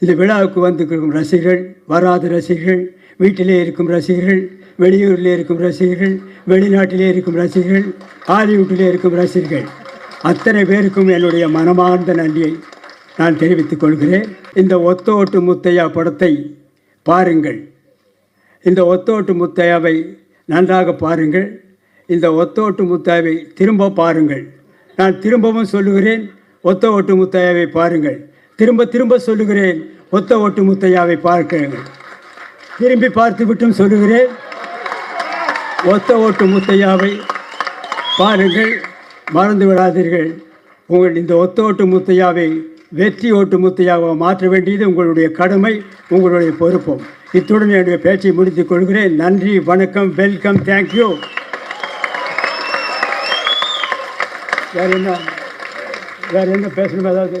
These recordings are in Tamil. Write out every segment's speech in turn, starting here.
இந்த விழாவுக்கு வந்திருக்கும் ரசிகர்கள் வராத ரசிகர்கள் வீட்டிலே இருக்கும் ரசிகர்கள் வெளியூரிலே இருக்கும் ரசிகர்கள் வெளிநாட்டிலே இருக்கும் ரசிகர்கள் ஹாலிவுட்டிலே இருக்கும் ரசிகர்கள். அத்தனை பேருக்கும் என்னுடைய மனமார்ந்த நன்றியை நான் தெரிவித்துக் கொள்கிறேன். இந்த ஒத்தோட்டு முத்தையா படத்தை பாருங்கள். இந்த ஒத்தோட்டு முத்தையாவை நன்றாக பாருங்கள். இந்த ஒத்தோட்டு முத்தாவை திரும்ப பாருங்கள். நான் திரும்பவும் சொல்லுகிறேன் ஒத்த ஓட்டு முத்தையாவை பாருங்கள். திரும்ப திரும்ப சொல்லுகிறேன் ஒத்த ஓட்டு முத்தையாவை பார்க்க. திரும்பி பார்த்து விட்டும் சொல்லுகிறேன் ஒத்த ஓட்டு முத்தையாவை பாருங்கள் மறந்து விடாதீர்கள். உங்கள் இந்த ஒத்த ஓட்டு முத்தையாவை வெற்றி ஓட்டு முத்தையாக மாற்ற வேண்டியது உங்களுடைய கடமை உங்களுடைய பொறுப்பும். இத்துடன் என்னுடைய பேச்சை முடித்துக் கொள்கிறேன். நன்றி வணக்கம் வெல்கம் தேங்க்யூ வேற என்ன? வேற என்ன பேசணும் ஏதாவது?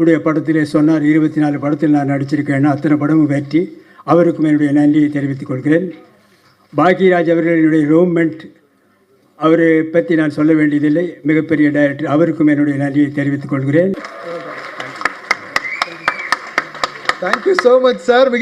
உடைய படத்திலே சொன்னார் இருபத்தி நாலு படத்தில் நான் நடிச்சிருக்கேன் அத்தனை படமும் வெற்றி. அவருக்கும் என்னுடைய நன்றியை தெரிவித்துக் கொள்கிறேன். பாக்யராஜ் அவர்கள் என்னுடைய அவரை பற்றி நான் சொல்ல வேண்டியதில்லை. மிகப்பெரிய டைரக்டர் அவருக்கும் என்னுடைய நன்றியை தெரிவித்துக் கொள்கிறேன். தேங்க்யூ ஸோ மச் சார் மிக